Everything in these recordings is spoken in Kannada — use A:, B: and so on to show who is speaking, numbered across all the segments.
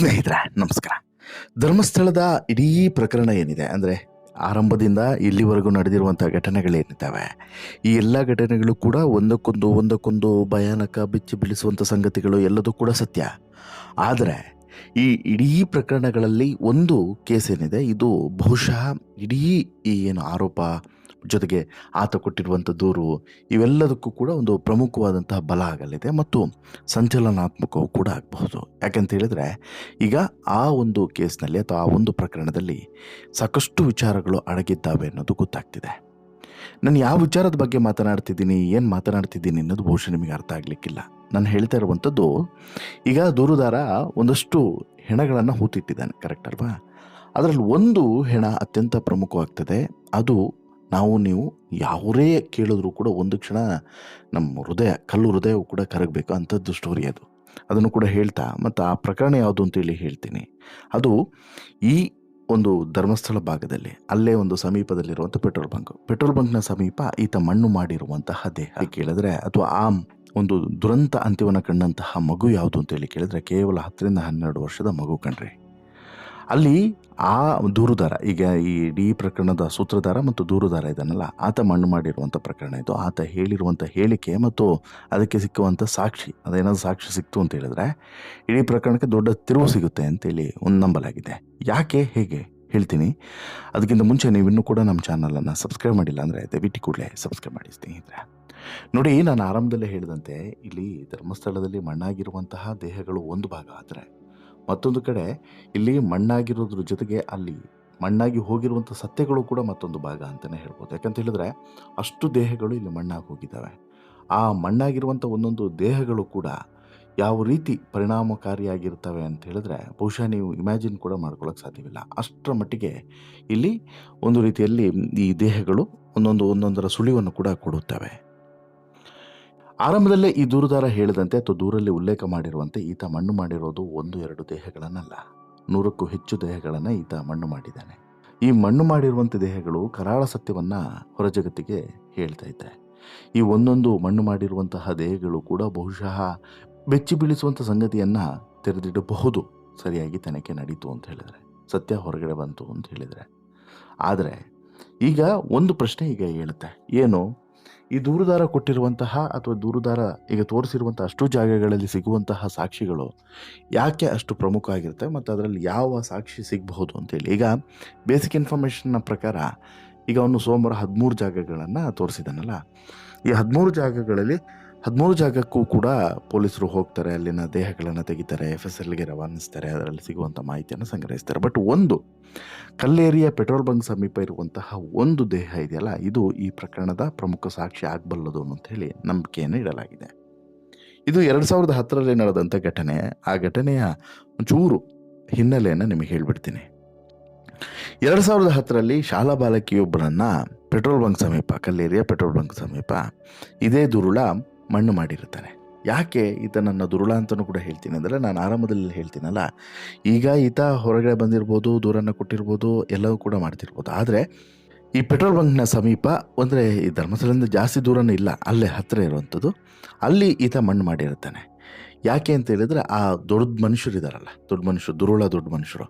A: ಸ್ನೇಹಿತರೆ, ನಮಸ್ಕಾರ. ಧರ್ಮಸ್ಥಳದ ಇಡೀ ಪ್ರಕರಣ ಏನಿದೆ ಅಂದರೆ, ಆರಂಭದಿಂದ ಇಲ್ಲಿವರೆಗೂ ನಡೆದಿರುವಂಥ ಘಟನೆಗಳೇನಿದ್ದಾವೆ ಈ ಎಲ್ಲ ಘಟನೆಗಳು ಕೂಡ ಒಂದಕ್ಕೊಂದು ಒಂದಕ್ಕೊಂದು ಭಯಾನಕ ಬಿಚ್ಚಿ ಬೀಳಿಸುವಂಥ ಸಂಗತಿಗಳು ಎಲ್ಲದೂ ಕೂಡ ಸತ್ಯ. ಆದರೆ, ಈ ಇಡೀ ಪ್ರಕರಣಗಳಲ್ಲಿ ಒಂದು ಕೇಸ್ ಏನಿದೆ, ಇದು ಬಹುಶಃ ಇಡೀ ಈ ಏನು ಆರೋಪ ಜೊತೆಗೆ ಆತ ಕೊಟ್ಟಿರುವಂಥ ದೂರು ಇವೆಲ್ಲದಕ್ಕೂ ಕೂಡ ಒಂದು ಪ್ರಮುಖವಾದಂತಹ ಬಲ ಆಗಲಿದೆ ಮತ್ತು ಸಂಚಲನಾತ್ಮಕವೂ ಕೂಡ ಆಗಬಹುದು. ಯಾಕಂತ ಹೇಳಿದ್ರೆ, ಈಗ ಆ ಒಂದು ಕೇಸ್ನಲ್ಲಿ ಅಥವಾ ಆ ಒಂದು ಪ್ರಕರಣದಲ್ಲಿ ಸಾಕಷ್ಟು ವಿಚಾರಗಳು ಅಡಗಿದ್ದಾವೆ ಅನ್ನೋದು ಗೊತ್ತಾಗ್ತಿದೆ. ನಾನು ಯಾವ ವಿಚಾರದ ಬಗ್ಗೆ ಮಾತನಾಡ್ತಿದ್ದೀನಿ, ಏನು ಮಾತನಾಡ್ತಿದ್ದೀನಿ ಅನ್ನೋದು ಬಹುಶಃ ನಿಮಗೆ ಅರ್ಥ ಆಗಲಿಕ್ಕಿಲ್ಲ. ನಾನು ಹೇಳ್ತಾ ಇರುವಂಥದ್ದು ಈಗ ದೂರುದಾರ ಒಂದಷ್ಟು ಹೆಣಗಳನ್ನು ಹೂತಿಟ್ಟಿದ್ದಾನೆ ಕರೆಕ್ಟ್ ಅಲ್ವಾ? ಅದರಲ್ಲಿ ಒಂದು ಹೆಣ ಅತ್ಯಂತ ಪ್ರಮುಖವಾಗ್ತದೆ, ಅದು ನಾವು ನೀವು ಯಾವರೇ ಕೇಳಿದ್ರೂ ಕೂಡ ಒಂದು ಕ್ಷಣ ನಮ್ಮ ಹೃದಯ, ಕಲ್ಲು ಹೃದಯವು ಕೂಡ ಕರಗಬೇಕು. ಅಂಥದ್ದು ಸ್ಟೋರಿ ಅದು. ಅದನ್ನು ಕೂಡ ಹೇಳ್ತಾ, ಮತ್ತು ಆ ಪ್ರಕರಣ ಯಾವುದು ಅಂತೇಳಿ ಹೇಳ್ತೀನಿ. ಅದು ಈ ಒಂದು ಧರ್ಮಸ್ಥಳ ಭಾಗದಲ್ಲಿ, ಅಲ್ಲೇ ಒಂದು ಸಮೀಪದಲ್ಲಿರುವಂಥ ಪೆಟ್ರೋಲ್ ಬಂಕ್. ಪೆಟ್ರೋಲ್ ಬಂಕ್ನ ಸಮೀಪ ಈತ ಮಣ್ಣು ಮಾಡಿರುವಂತಹ ದೇಹ. ಕೇಳಿದ್ರೆ, ಅಥವಾ ಆ ಒಂದು ದುರಂತ ಅಂತ್ಯವನ್ನು ಕಂಡಂತಹ ಮಗು ಯಾವುದು ಅಂತೇಳಿ ಕೇಳಿದ್ರೆ, ಕೇವಲ ಹತ್ತರಿಂದ ಹನ್ನೆರಡು ವರ್ಷದ ಮಗು ಕಣ್ರಿ. ಅಲ್ಲಿ ಆ ದೂರುದಾರ, ಈಗ ಈ ಇಡೀ ಪ್ರಕರಣದ ಸೂತ್ರಧಾರ ಮತ್ತು ದೂರುದಾರ ಇದನ್ನಲ್ಲ ಆತ ಮಣ್ಣು ಮಾಡಿರುವಂಥ ಪ್ರಕರಣ ಇದು. ಆತ ಹೇಳಿರುವಂಥ ಹೇಳಿಕೆ ಮತ್ತು ಅದಕ್ಕೆ ಸಿಕ್ಕುವಂಥ ಸಾಕ್ಷಿ, ಅದೇನಾದ್ರು ಸಾಕ್ಷಿ ಸಿಕ್ತು ಅಂತ ಹೇಳಿದ್ರೆ, ಇಡೀ ಪ್ರಕರಣಕ್ಕೆ ದೊಡ್ಡ ತಿರುವು ಸಿಗುತ್ತೆ ಅಂತೇಳಿ ಒಂದು ನಂಬಲಾಗಿದೆ. ಯಾಕೆ, ಹೇಗೆ, ಹೇಳ್ತೀನಿ. ಅದಕ್ಕಿಂತ ಮುಂಚೆ ನೀವು ಇನ್ನೂ ಕೂಡ ನಮ್ಮ ಚಾನಲನ್ನು ಸಬ್ಸ್ಕ್ರೈಬ್ ಮಾಡಿಲ್ಲ ಅಂದರೆ ದಯವಿಟ್ಟು ಕೂಡಲೇ ಸಬ್ಸ್ಕ್ರೈಬ್ ಮಾಡಿ ಸ್ನೇಹಿತರೆ. ನೋಡಿ, ನಾನು ಆರಂಭದಲ್ಲೇ ಹೇಳಿದಂತೆ, ಇಲ್ಲಿ ಧರ್ಮಸ್ಥಳದಲ್ಲಿ ಮಣ್ಣಾಗಿರುವಂತಹ ದೇಹಗಳು ಒಂದು ಭಾಗ ಆದರೆ ಮತ್ತೊಂದು ಕಡೆ ಇಲ್ಲಿ ಮಣ್ಣಾಗಿರೋದ್ರ ಜೊತೆಗೆ ಅಲ್ಲಿ ಮಣ್ಣಾಗಿ ಹೋಗಿರುವಂಥ ಸತ್ಯಗಳು ಕೂಡ ಮತ್ತೊಂದು ಭಾಗ ಅಂತಲೇ ಹೇಳ್ಬೋದು. ಯಾಕಂತ ಹೇಳಿದ್ರೆ ಅಷ್ಟು ದೇಹಗಳು ಇಲ್ಲಿ ಮಣ್ಣಾಗಿ ಹೋಗಿದ್ದಾವೆ. ಆ ಮಣ್ಣಾಗಿರುವಂಥ ಒಂದೊಂದು ದೇಹಗಳು ಕೂಡ ಯಾವ ರೀತಿ ಪರಿಣಾಮಕಾರಿಯಾಗಿರ್ತವೆ ಅಂತ ಹೇಳಿದ್ರೆ ಬಹುಶಃ ನೀವು ಇಮ್ಯಾಜಿನ್ ಕೂಡ ಮಾಡ್ಕೊಳ್ಳೋಕೆ ಸಾಧ್ಯವಿಲ್ಲ. ಅಷ್ಟರ ಮಟ್ಟಿಗೆ ಇಲ್ಲಿ ಒಂದು ರೀತಿಯಲ್ಲಿ ಈ ದೇಹಗಳು ಒಂದೊಂದು ಒಂದೊಂದರ ಸುಳಿವನ್ನು ಕೂಡ ಕೊಡುತ್ತವೆ. ಆರಂಭದಲ್ಲೇ ಈ ದೂರದಾರ ಹೇಳಿದಂತೆ ಅಥವಾ ದೂರಲ್ಲಿ ಉಲ್ಲೇಖ ಮಾಡಿರುವಂತೆ ಈತ ಮಣ್ಣು ಮಾಡಿರೋದು ಒಂದು, ಎರಡು ದೇಹಗಳನ್ನಲ್ಲ, ನೂರಕ್ಕೂ ಹೆಚ್ಚು ದೇಹಗಳನ್ನು ಈತ ಮಣ್ಣು ಮಾಡಿದ್ದಾನೆ. ಈ ಮಣ್ಣು ಮಾಡಿರುವಂಥ ದೇಹಗಳು ಕರಾಳ ಸತ್ಯವನ್ನ ಹೊರಜಗತ್ತಿಗೆ ಹೇಳ್ತಾ ಇದ್ದೆ ಈ ಒಂದೊಂದು ಮಣ್ಣು ಮಾಡಿರುವಂತಹ ದೇಹಗಳು ಕೂಡ ಬಹುಶಃ ಬೆಚ್ಚಿ ಬೀಳಿಸುವಂಥ ಸಂಗತಿಯನ್ನ ತೆರೆದಿಡಬಹುದು, ಸರಿಯಾಗಿ ತನಿಖೆ ನಡೀತು ಅಂತ ಹೇಳಿದರೆ, ಸತ್ಯ ಹೊರಗಡೆ ಬಂತು ಅಂತ ಹೇಳಿದರೆ. ಆದರೆ ಈಗ ಒಂದು ಪ್ರಶ್ನೆ ಈಗ ಹೇಳುತ್ತೆ. ಏನು? ಈ ದೂರುದಾರ ಕೊಟ್ಟಿರುವಂತಹ ಅಥವಾ ದೂರುದಾರ ಈಗ ತೋರಿಸಿರುವಂತಹ ಅಷ್ಟು ಜಾಗಗಳಲ್ಲಿ ಸಿಗುವಂತಹ ಸಾಕ್ಷಿಗಳು ಯಾಕೆ ಅಷ್ಟು ಪ್ರಮುಖ ಆಗಿರುತ್ತೆ ಮತ್ತು ಅದರಲ್ಲಿ ಯಾವ ಸಾಕ್ಷಿ ಸಿಗಬಹುದು ಅಂತೇಳಿ. ಈಗ ಬೇಸಿಕ್ ಇನ್ಫಾರ್ಮೇಷನ್ನ ಪ್ರಕಾರ ಈಗ ಅವನು ಸೋಮವಾರ ಹದಿಮೂರು ಜಾಗಗಳನ್ನು ತೋರಿಸಿದನಲ್ಲ. ಈ ಹದಿಮೂರು ಜಾಗಗಳಲ್ಲಿ ಹದಿಮೂರು ಜಾಗಕ್ಕೂ ಕೂಡ ಪೊಲೀಸರು ಹೋಗ್ತಾರೆ, ಅಲ್ಲಿನ ದೇಹಗಳನ್ನು ತೆಗಿತಾರೆ ಎಫ್ ಎಸ್ ಎಲ್ಗೆ ರವಾನಿಸ್ತಾರೆ, ಅದರಲ್ಲಿ ಸಿಗುವಂಥ ಮಾಹಿತಿಯನ್ನು ಸಂಗ್ರಹಿಸ್ತಾರೆ. ಬಟ್ ಒಂದು, ಕಲ್ಲೇರಿಯ ಪೆಟ್ರೋಲ್ ಬಂಕ್ ಸಮೀಪ ಇರುವಂತಹ ಒಂದು ದೇಹ ಇದೆಯಲ್ಲ, ಇದು ಈ ಪ್ರಕರಣದ ಪ್ರಮುಖ ಸಾಕ್ಷಿ ಆಗಬಲ್ಲದು ಅಂತ ಹೇಳಿ ನಂಬಿಕೆಯನ್ನು ಇಡಲಾಗಿದೆ. ಇದು ಎರಡು ಸಾವಿರದ ಹತ್ತರಲ್ಲಿ ನಡೆದಂಥ ಘಟನೆ. ಆ ಘಟನೆಯ ಚೂರು ಹಿನ್ನೆಲೆಯನ್ನು ನಿಮಗೆ ಹೇಳಿಬಿಡ್ತೀನಿ. ಎರಡು ಸಾವಿರದ ಹತ್ತರಲ್ಲಿ ಶಾಲಾ ಬಾಲಕಿಯೊಬ್ಬರನ್ನು ಪೆಟ್ರೋಲ್ ಬಂಕ್ ಸಮೀಪ, ಕಲ್ಲೇರಿಯ ಪೆಟ್ರೋಲ್ ಬಂಕ್ ಸಮೀಪ, ಇದೇ ದುರುಳ ಮಣ್ಣು ಮಾಡಿರ್ತಾನೆ ಯಾಕೆ ಈತ ನನ್ನ ದುರುಳ ಅಂತಲೂ ಕೂಡ ಹೇಳ್ತೀನಿ. ಅಂದರೆ ನಾನು ಆರಂಭದಲ್ಲಿ ಹೇಳ್ತೀನಲ್ಲ, ಈಗ ಈತ ಹೊರಗಡೆ ಬಂದಿರ್ಬೋದು, ದೂರನ್ನು ಕೊಟ್ಟಿರ್ಬೋದು, ಎಲ್ಲವೂ ಕೂಡ ಮಾಡ್ತಿರ್ಬೋದು. ಆದರೆ ಈ ಪೆಟ್ರೋಲ್ ಬಂಕ್ನ ಸಮೀಪ ಅಂದರೆ ಈ ಧರ್ಮಸ್ಥಳದಿಂದ ಜಾಸ್ತಿ ದೂರನೂ ಇಲ್ಲ, ಅಲ್ಲೇ ಹತ್ತಿರ ಇರುವಂಥದ್ದು, ಅಲ್ಲಿ ಈತ ಮಣ್ಣು ಮಾಡಿರ್ತಾನೆ ಯಾಕೆ ಅಂತ ಹೇಳಿದರೆ ಆ ದೊಡ್ಡ ಮನುಷ್ಯರು ಇದ್ದಾರಲ್ಲ ದೊಡ್ಡ ಮನುಷ್ಯರು, ದುರುಳ ದೊಡ್ಡ ಮನುಷ್ಯರು,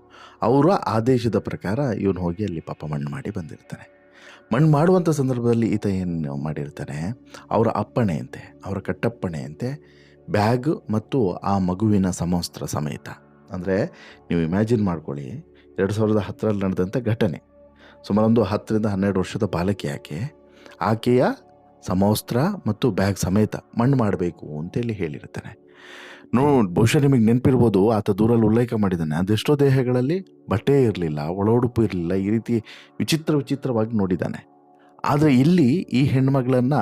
A: ಅವರ ಆದೇಶದ ಪ್ರಕಾರ ಇವನು ಹೋಗಿ ಅಲ್ಲಿ ಪಾಪ ಮಣ್ಣು ಮಾಡಿ ಬಂದಿರ್ತಾನೆ. ಮಣ್ಣು ಮಾಡುವಂಥ ಸಂದರ್ಭದಲ್ಲಿ ಈತ ಏನು ಮಾಡಿರ್ತಾನೆ, ಅವರ ಅಪ್ಪಣೆಯಂತೆ ಅವರ ಕಟ್ಟಪ್ಪಣೆಯಂತೆ ಬ್ಯಾಗ್ ಮತ್ತು ಆ ಮಗುವಿನ ಸಮವಸ್ತ್ರ ಸಮೇತ. ಅಂದರೆ ನೀವು ಇಮ್ಯಾಜಿನ್ ಮಾಡ್ಕೊಳ್ಳಿ, ಎರಡು ಸಾವಿರದ ಹತ್ತರಲ್ಲಿ ನಡೆದಂಥ ಘಟನೆ. ಸುಮಾರೊಂದು ಹತ್ತರಿಂದ ಹನ್ನೆರಡು ವರ್ಷದ ಬಾಲಕಿ ಆಕೆ, ಆಕೆಯ ಸಮವಸ್ತ್ರ ಮತ್ತು ಬ್ಯಾಗ್ ಸಮೇತ ಮಣ್ಣು ಮಾಡಬೇಕು ಅಂತೇಳಿ ಹೇಳಿರ್ತಾನೆ. ನೋ ಬಹುಶಃ ನಿಮಗೆ ನೆನಪಿರ್ಬೋದು, ಆತ ದೂರಲ್ಲಿ ಉಲ್ಲೇಖ ಮಾಡಿದ್ದಾನೆ. ಅದೆಷ್ಟೋ ದೇಹಗಳಲ್ಲಿ ಬಟ್ಟೆ ಇರಲಿಲ್ಲ ಒಳೋಡುಪು ಇರಲಿಲ್ಲ, ಈ ರೀತಿ ವಿಚಿತ್ರ ವಿಚಿತ್ರವಾಗಿ ನೋಡಿದ್ದಾನೆ. ಆದರೆ ಇಲ್ಲಿ ಈ ಹೆಣ್ಮಗಳನ್ನು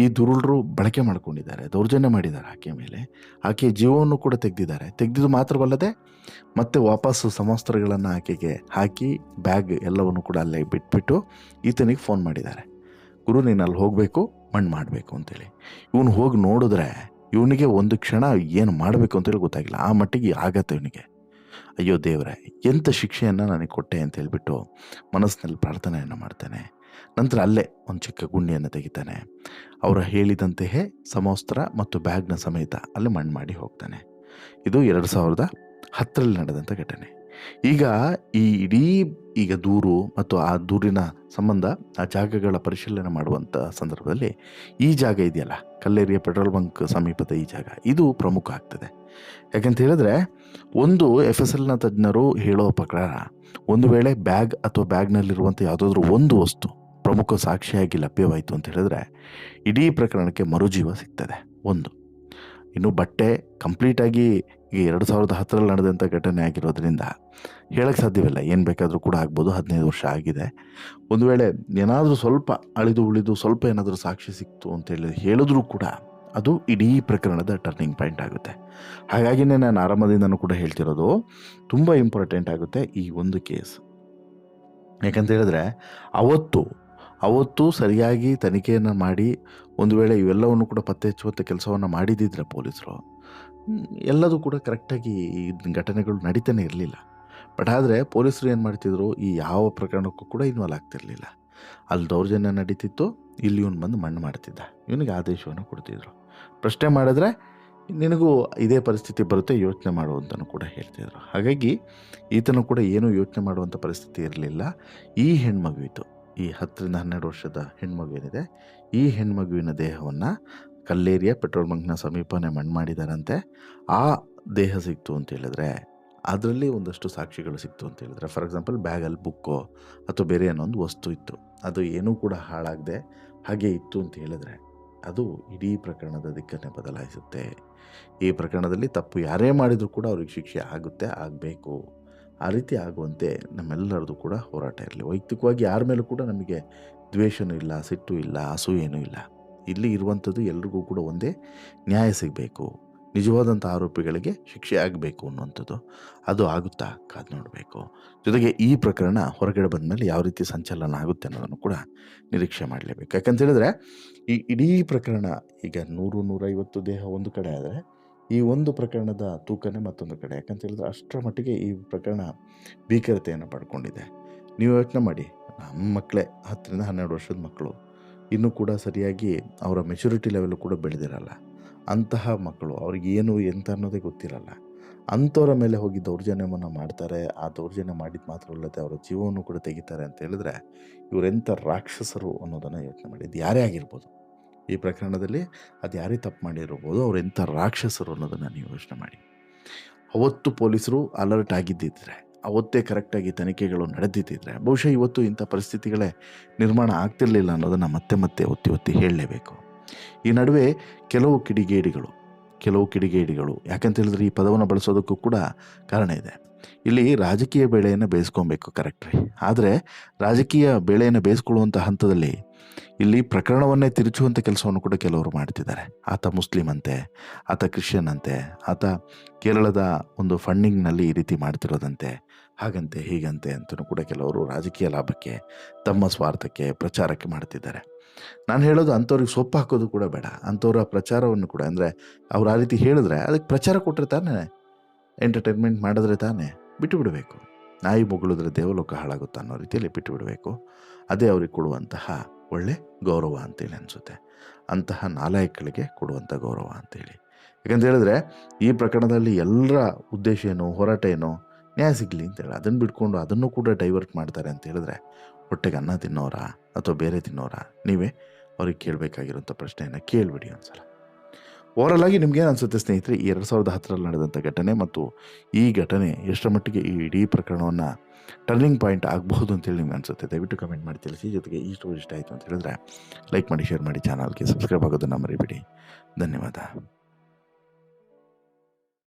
A: ಈ ದುರುಳರು ಬಳಕೆ ಮಾಡ್ಕೊಂಡಿದ್ದಾರೆ, ದೌರ್ಜನ್ಯ ಮಾಡಿದ್ದಾರೆ ಆಕೆಯ ಮೇಲೆ. ಆಕೆಯ ಜೀವವನ್ನು ಕೂಡ ತೆಗೆದಿದ್ದಾರೆ. ತೆಗೆದಿದ್ದು ಮಾತ್ರವಲ್ಲದೆ, ಮತ್ತೆ ವಾಪಸ್ಸು ಸಮಸ್ತ್ರಗಳನ್ನು ಆಕೆಗೆ ಹಾಕಿ, ಬ್ಯಾಗ್ ಎಲ್ಲವನ್ನು ಕೂಡ ಅಲ್ಲೇ ಬಿಟ್ಬಿಟ್ಟು ಈತನಿಗೆ ಫೋನ್ ಮಾಡಿದ್ದಾರೆ. ಗುರು, ನೀನು ಅಲ್ಲಿ ಹೋಗಬೇಕು, ಮಣ್ಣು ಮಾಡಬೇಕು ಅಂತೇಳಿ. ಇವನು ಹೋಗಿ ನೋಡಿದ್ರೆ ಇವನಿಗೆ ಒಂದು ಕ್ಷಣ ಏನು ಮಾಡಬೇಕು ಅಂತೇಳಿ ಗೊತ್ತಾಗಿಲ್ಲ. ಆ ಮಟ್ಟಿಗೆ ಆಗತ್ತೆ ಇವನಿಗೆ. ಅಯ್ಯೋ ದೇವರೇ ಎಂಥ ಶಿಕ್ಷೆಯನ್ನು ನನಗೆ ಕೊಟ್ಟೆ ಅಂತ ಹೇಳಿಬಿಟ್ಟು ಮನಸ್ಸಿನಲ್ಲಿ ಪ್ರಾರ್ಥನೆಯನ್ನು ಮಾಡ್ತಾನೆ. ನಂತರ ಅಲ್ಲೇ ಒಂದು ಚಿಕ್ಕ ಗುಂಡಿಯನ್ನು ತೆಗಿತಾನೆ. ಅವರು ಹೇಳಿದಂತೆಯೇ ಸಮವಸ್ತ್ರ ಮತ್ತು ಬ್ಯಾಗ್ನ ಸಮೇತ ಅಲ್ಲಿ ಮಣ್ಣು ಮಾಡಿ ಹೋಗ್ತಾನೆ. ಇದು ಎರಡು ಸಾವಿರದ ಹತ್ತರಲ್ಲಿ ನಡೆದಂಥ ಘಟನೆ. ಈಗ ಈ ಇಡೀ ಈಗ ದೂರು ಮತ್ತು ಆ ದೂರಿನ ಸಂಬಂಧ ಆ ಜಾಗಗಳ ಪರಿಶೀಲನೆ ಮಾಡುವಂಥ ಸಂದರ್ಭದಲ್ಲಿ ಈ ಜಾಗ ಇದೆಯಲ್ಲ, ಕಲ್ಲೇರಿಯ ಪೆಟ್ರೋಲ್ ಬಂಕ್ ಸಮೀಪದ ಈ ಜಾಗ, ಇದು ಪ್ರಮುಖ ಆಗ್ತದೆ. ಯಾಕಂತ ಹೇಳಿದ್ರೆ, ಒಂದು ಎಫ್ ಎಸ್ ಎಲ್ನ ತಜ್ಞರು ಹೇಳೋ ಪ್ರಕಾರ, ಒಂದು ವೇಳೆ ಬ್ಯಾಗ್ ಅಥವಾ ಬ್ಯಾಗ್ನಲ್ಲಿರುವಂಥ ಯಾವುದಾದ್ರೂ ಒಂದು ವಸ್ತು ಪ್ರಮುಖ ಸಾಕ್ಷಿಯಾಗಿ ಲಭ್ಯವಾಯಿತು ಅಂತ ಹೇಳಿದ್ರೆ, ಇಡೀ ಪ್ರಕರಣಕ್ಕೆ ಮರುಜೀವ ಸಿಗ್ತದೆ. ಒಂದು. ಇನ್ನು ಬಟ್ಟೆ ಕಂಪ್ಲೀಟಾಗಿ ಈಗ ಎರಡು ಸಾವಿರದ ಹತ್ತರಲ್ಲಿ ನಡೆದಂಥ ಘಟನೆ ಆಗಿರೋದ್ರಿಂದ ಹೇಳಕ್ಕೆ ಸಾಧ್ಯವಿಲ್ಲ. ಏನು ಬೇಕಾದರೂ ಕೂಡ ಆಗ್ಬೋದು. ಹದಿನೈದು ವರ್ಷ ಆಗಿದೆ. ಒಂದು ವೇಳೆ ಏನಾದರೂ ಸ್ವಲ್ಪ ಅಳಿದು ಉಳಿದು ಸ್ವಲ್ಪ ಏನಾದರೂ ಸಾಕ್ಷಿ ಸಿಕ್ತು ಅಂತೇಳಿ ಹೇಳಿದ್ರೂ ಕೂಡ ಅದು ಇಡೀ ಪ್ರಕರಣದ ಟರ್ನಿಂಗ್ ಪಾಯಿಂಟ್ ಆಗುತ್ತೆ. ಹಾಗಾಗಿನೇ ನಾನು ಆರಂಭದಿಂದನೂ ಕೂಡ ಹೇಳ್ತಿರೋದು ತುಂಬ ಇಂಪಾರ್ಟೆಂಟ್ ಆಗುತ್ತೆ ಈ ಒಂದು ಕೇಸ್ ಯಾಕಂತ ಹೇಳಿದ್ರೆ ಅವತ್ತು ಅವತ್ತು ಸರಿಯಾಗಿ ತನಿಖೆಯನ್ನು ಮಾಡಿ ಒಂದು ವೇಳೆ ಇವೆಲ್ಲವನ್ನು ಕೂಡ ಪತ್ತೆ ಹಚ್ಚುವಂಥ ಕೆಲಸವನ್ನು ಮಾಡಿದ್ದಿದ್ರೆ ಪೊಲೀಸರು ಎಲ್ಲದೂ ಕೂಡ ಕರೆಕ್ಟಾಗಿ ಈ ಘಟನೆಗಳು ನಡೀತಾನೆ ಇರಲಿಲ್ಲ. ಬಟ್ ಆದರೆ ಪೊಲೀಸರು ಏನು ಮಾಡ್ತಿದ್ರು, ಈ ಯಾವ ಪ್ರಕರಣಕ್ಕೂ ಕೂಡ ಇನ್ವಾಲ್ವ್ ಆಗ್ತಿರಲಿಲ್ಲ. ಅಲ್ಲಿ ದೌರ್ಜನ್ಯ ನಡೀತಿತ್ತು, ಇಲ್ಲಿ ಇವನು ಬಂದು ಮಣ್ಣು ಮಾಡ್ತಿದ್ದ. ಇವನಿಗೆ ಆದೇಶವನ್ನು ಕೊಡ್ತಿದ್ರು. ಪ್ರಶ್ನೆ ಮಾಡಿದ್ರೆ, ನಿನಗೂ ಇದೇ ಪರಿಸ್ಥಿತಿ ಬರುತ್ತೆ, ಯೋಚನೆ ಮಾಡು ಅಂತಲೂ ಕೂಡ ಹೇಳ್ತಿದ್ರು. ಹಾಗಾಗಿ, ಈತನು ಕೂಡ ಏನೂ ಯೋಚನೆ ಮಾಡುವಂಥ ಪರಿಸ್ಥಿತಿ ಇರಲಿಲ್ಲ. ಈ ಹೆಣ್ಮಗುವಿತು. ಈ ಹತ್ತರಿಂದ ಹನ್ನೆರಡು ವರ್ಷದ ಹೆಣ್ಮಗುವಿನಿದೆ ಈ ಹೆಣ್ಮಗುವಿನ ದೇಹವನ್ನು ಕಲ್ಲೇರಿಯ ಪೆಟ್ರೋಲ್ ಬಂಕ್ನ ಸಮೀಪನೇ ಮಣ್ಣು ಮಾಡಿದಾರಂತೆ. ಆ ದೇಹ ಸಿಕ್ತು ಅಂತ ಹೇಳಿದ್ರೆ, ಅದರಲ್ಲಿ ಒಂದಷ್ಟು ಸಾಕ್ಷಿಗಳು ಸಿಕ್ತು ಅಂತ ಹೇಳಿದ್ರೆ, ಫಾರ್ ಎಕ್ಸಾಂಪಲ್ ಬ್ಯಾಗಲ್ಲಿ ಬುಕ್ಕೋ ಅಥವಾ ಬೇರೆ ಏನೋ ಒಂದು ವಸ್ತು ಇತ್ತು, ಅದು ಏನೂ ಕೂಡ ಹಾಳಾಗದೆ ಹಾಗೆ ಇತ್ತು ಅಂತ ಹೇಳಿದ್ರೆ, ಅದು ಇಡೀ ಪ್ರಕರಣದ ದಿಕ್ಕನ್ನೇ ಬದಲಾಯಿಸುತ್ತೆ. ಈ ಪ್ರಕರಣದಲ್ಲಿ ತಪ್ಪು ಯಾರೇ ಮಾಡಿದರೂ ಕೂಡ ಅವ್ರಿಗೆ ಶಿಕ್ಷೆ ಆಗುತ್ತೆ, ಆಗಬೇಕು. ಆ ರೀತಿ ಆಗುವಂತೆ ನಮ್ಮೆಲ್ಲರದು ಕೂಡ ಹೋರಾಟ ಇರಲಿ. ವೈಯಕ್ತಿಕವಾಗಿ ಯಾರ ಮೇಲೂ ಕೂಡ ನಮಗೆ ದ್ವೇಷನೂ ಇಲ್ಲ, ಸಿಟ್ಟು ಇಲ್ಲ ಹಸು ಏನೂ ಇಲ್ಲ. ಇಲ್ಲಿ ಇರುವಂಥದ್ದು ಎಲ್ರಿಗೂ ಕೂಡ ಒಂದೇ ನ್ಯಾಯ ಸಿಗಬೇಕು, ನಿಜವಾದಂಥ ಆರೋಪಿಗಳಿಗೆ ಶಿಕ್ಷೆ ಆಗಬೇಕು ಅನ್ನುವಂಥದ್ದು. ಅದು ಆಗುತ್ತಾ? ಕಾದು ನೋಡಬೇಕು. ಜೊತೆಗೆ ಈ ಪ್ರಕರಣ ಹೊರಗಡೆ ಬಂದ ಮೇಲೆ ಯಾವ ರೀತಿ ಸಂಚಲನ ಆಗುತ್ತೆ ಅನ್ನೋದನ್ನು ಕೂಡ ನಿರೀಕ್ಷೆ ಮಾಡಲೇಬೇಕು. ಯಾಕಂತ ಹೇಳಿದ್ರೆ, ಈ ಇಡೀ ಪ್ರಕರಣ ಈಗ ನೂರು, ನೂರೈವತ್ತು ದೇಹ ಒಂದು ಕಡೆ ಆದರೆ, ಈ ಒಂದು ಪ್ರಕರಣದ ತೂಕನೇ ಮತ್ತೊಂದು ಕಡೆ. ಯಾಕಂತ ಹೇಳಿದ್ರೆ ಅಷ್ಟರ ಮಟ್ಟಿಗೆ ಈ ಪ್ರಕರಣ ಭೀಕರತೆಯನ್ನು ಪಡ್ಕೊಂಡಿದೆ. ನೀವು ಯೋಚನೆ ಮಾಡಿ, ನಮ್ಮ ಮಕ್ಕಳೇ ಹತ್ತರಿಂದ ಹನ್ನೆರಡು ವರ್ಷದ ಮಕ್ಕಳು ಇನ್ನೂ ಕೂಡ ಸರಿಯಾಗಿ ಅವರ ಮೆಚುರಿಟಿ ಲೆವೆಲ್ ಕೂಡ ಬೆಳೆದಿರಲ್ಲ. ಅಂತಹ ಮಕ್ಕಳು ಅವ್ರಿಗೆ ಏನು ಎಂತ ಅನ್ನೋದೇ ಗೊತ್ತಿರಲ್ಲ. ಅಂಥವ್ರ ಮೇಲೆ ಹೋಗಿ ದೌರ್ಜನ್ಯವನ್ನು ಮಾಡ್ತಾರೆ, ಆ ದೌರ್ಜನ್ಯ ಮಾಡಿದ ಮಾತ್ರ ಅಲ್ಲದೆ ಅವರ ಜೀವವನ್ನು ಕೂಡ ತೆಗಿತಾರೆ ಅಂತ ಹೇಳಿದ್ರೆ ಇವರೆಂಥ ರಾಕ್ಷಸರು ಅನ್ನೋದನ್ನು ಯೋಚನೆ ಮಾಡಿ. ಇದು ಯಾರೇ ಆಗಿರ್ಬೋದು. ಈ ಪ್ರಕರಣದಲ್ಲಿ ಅದು ಯಾರೇ ತಪ್ಪು ಮಾಡಿರ್ಬೋದು, ಅವರೆಂಥ ರಾಕ್ಷಸರು ಅನ್ನೋದನ್ನು ನೀವು ಯೋಚನೆ ಮಾಡಿ. ಅವತ್ತು ಪೊಲೀಸರು ಅಲರ್ಟ್ ಆಗಿದ್ದಿದ್ರೆ ಅವತ್ತೇ ಕರೆಕ್ಟಾಗಿ ತನಿಖೆಗಳು ನಡೆದಿದ್ದಿದ್ರೆ ಬಹುಶಃ ಇವತ್ತು ಇಂಥ ಪರಿಸ್ಥಿತಿಗಳೇ ನಿರ್ಮಾಣ ಆಗ್ತಿರಲಿಲ್ಲ ಅನ್ನೋದನ್ನು ಮತ್ತೆ ಮತ್ತೆ ಒತ್ತಿ ಒತ್ತಿ ಹೇಳಲೇಬೇಕು. ಈ ನಡುವೆ ಕೆಲವು ಕಿಡಿಗೇಡಿಗಳು ಕೆಲವು ಕಿಡಿಗೇಡಿಗಳು, ಯಾಕಂತ ಹೇಳಿದ್ರೆ ಈ ಪದವನ್ನು ಬಳಸೋದಕ್ಕೂ ಕೂಡ ಕಾರಣ ಇದೆ. ಇಲ್ಲಿ ರಾಜಕೀಯ ಬೇಳೆಯನ್ನು ಬೇಯಿಸ್ಕೊಬೇಕು ಕರೆಕ್ಟ್ ರೀ ಆದರೆ ರಾಜಕೀಯ ಬೇಳೆಯನ್ನು ಬೇಯಿಸ್ಕೊಳ್ಳುವಂಥ ಹಂತದಲ್ಲಿ ಇಲ್ಲಿ ಪ್ರಕರಣವನ್ನೇ ತಿರುಚುವಂಥ ಕೆಲಸವನ್ನು ಕೂಡ ಕೆಲವರು ಮಾಡ್ತಿದ್ದಾರೆ. ಆತ ಮುಸ್ಲಿಂ ಅಂತೆ, ಆತ ಕ್ರಿಶ್ಚಿಯನ್ ಅಂತೆ, ಆತ ಕೇರಳದ ಒಂದು ಫಂಡಿಂಗ್ನಲ್ಲಿ ಈ ರೀತಿ ಮಾಡ್ತಿರೋದಂತೆ. ಹಾಗಂತೆ, ಹೀಗಂತೆ ಅಂತಲೂ ಕೂಡ ಕೆಲವರು ರಾಜಕೀಯ ಲಾಭಕ್ಕೆ, ತಮ್ಮ ಸ್ವಾರ್ಥಕ್ಕೆ ಪ್ರಚಾರಕ್ಕೆ ಮಾಡ್ತಿದ್ದಾರೆ. ನಾನು ಹೇಳೋದು ಅಂಥವ್ರಿಗೆ ಸೊಪ್ಪು ಹಾಕೋದು ಕೂಡ ಬೇಡ. ಅಂಥವ್ರ ಪ್ರಚಾರವನ್ನು ಕೂಡ, ಅಂದರೆ ಅವ್ರು ಆ ರೀತಿ ಹೇಳಿದ್ರೆ ಅದಕ್ಕೆ ಪ್ರಚಾರ ಕೊಟ್ಟರೆ ತಾನೇ ಎಂಟರ್ಟೈನ್ಮೆಂಟ್ ಮಾಡಿದ್ರೆ ತಾನೇ ಬಿಟ್ಟು ಬಿಡಬೇಕು ನಾಯಿ ಬೊಗಳಿದ್ರೆ ದೇವಲೋಕ ಹಾಳಾಗುತ್ತೆ ಅನ್ನೋ ರೀತಿಯಲ್ಲಿ ಬಿಟ್ಟು ಬಿಡಬೇಕು ಅದೇ ಅವ್ರಿಗೆ ಕೊಡುವಂತಹ ಒಳ್ಳೆ ಗೌರವ ಅಂತೇಳಿ ಅನಿಸುತ್ತೆ. ಅಂತಹ ನಾಲಾಯಕಗಳಿಗೆ ಕೊಡುವಂಥ ಗೌರವ ಅಂತೇಳಿ. ಯಾಕಂತ ಹೇಳಿದ್ರೆ ಈ ಪ್ರಕರಣದಲ್ಲಿ ಎಲ್ಲರ ಉದ್ದೇಶ ಏನು, ಹೋರಾಟ ಏನು ನ್ಯಾಯ ಸಿಗಲಿ ಅಂತೇಳಿ ಅದನ್ನು ಬಿಟ್ಕೊಂಡು ಅದನ್ನು ಕೂಡ ಡೈವರ್ಟ್ ಮಾಡ್ತಾರೆ ಅಂತ ಹೇಳಿದ್ರೆ ಹೊಟ್ಟೆಗೆ ಅನ್ನ ತಿನ್ನೋರಾ ಅಥವಾ ಬೇರೆ ತಿನ್ನೋರಾ? ನೀವೇ ಅವ್ರಿಗೆ ಕೇಳಬೇಕಾಗಿರೋಂಥ ಪ್ರಶ್ನೆಯನ್ನು ಕೇಳಿಬಿಡಿ ಒಂದ್ಸಲ. ಓವರಲ್ ಆಗಿ ನಿಮ್ಗೇನು ಅನಿಸುತ್ತೆ ಸ್ನೇಹಿತರೆ, ಈ ಎರಡು ಸಾವಿರದ ಹತ್ತರಲ್ಲಿ ನಡೆದಂಥ ಘಟನೆ ಮತ್ತು ಈ ಘಟನೆ ಎಷ್ಟರ ಮಟ್ಟಿಗೆ ಈ ಇಡೀ ಪ್ರಕರಣವನ್ನು ಟರ್ನಿಂಗ್ ಪಾಯಿಂಟ್ ಆಗಬಹುದು ಅಂತೇಳಿ ನಿಮ್ಗೆ ಅನಿಸುತ್ತೆ, ದಯವಿಟ್ಟು ಕಮೆಂಟ್ ಮಾಡಿ ತಿಳಿಸಿ. ಜೊತೆಗೆ ಈ ಸ್ಟೋರಿ ಇಷ್ಟ ಆಯಿತು ಅಂತ ಹೇಳಿದ್ರೆ ಲೈಕ್ ಮಾಡಿ ಶೇರ್ ಮಾಡಿ ಚಾನಲ್ಗೆ ಸಬ್ಸ್ಕ್ರೈಬ್ ಆಗೋದನ್ನು ಮರಿಬೇಡಿ. ಧನ್ಯವಾದ.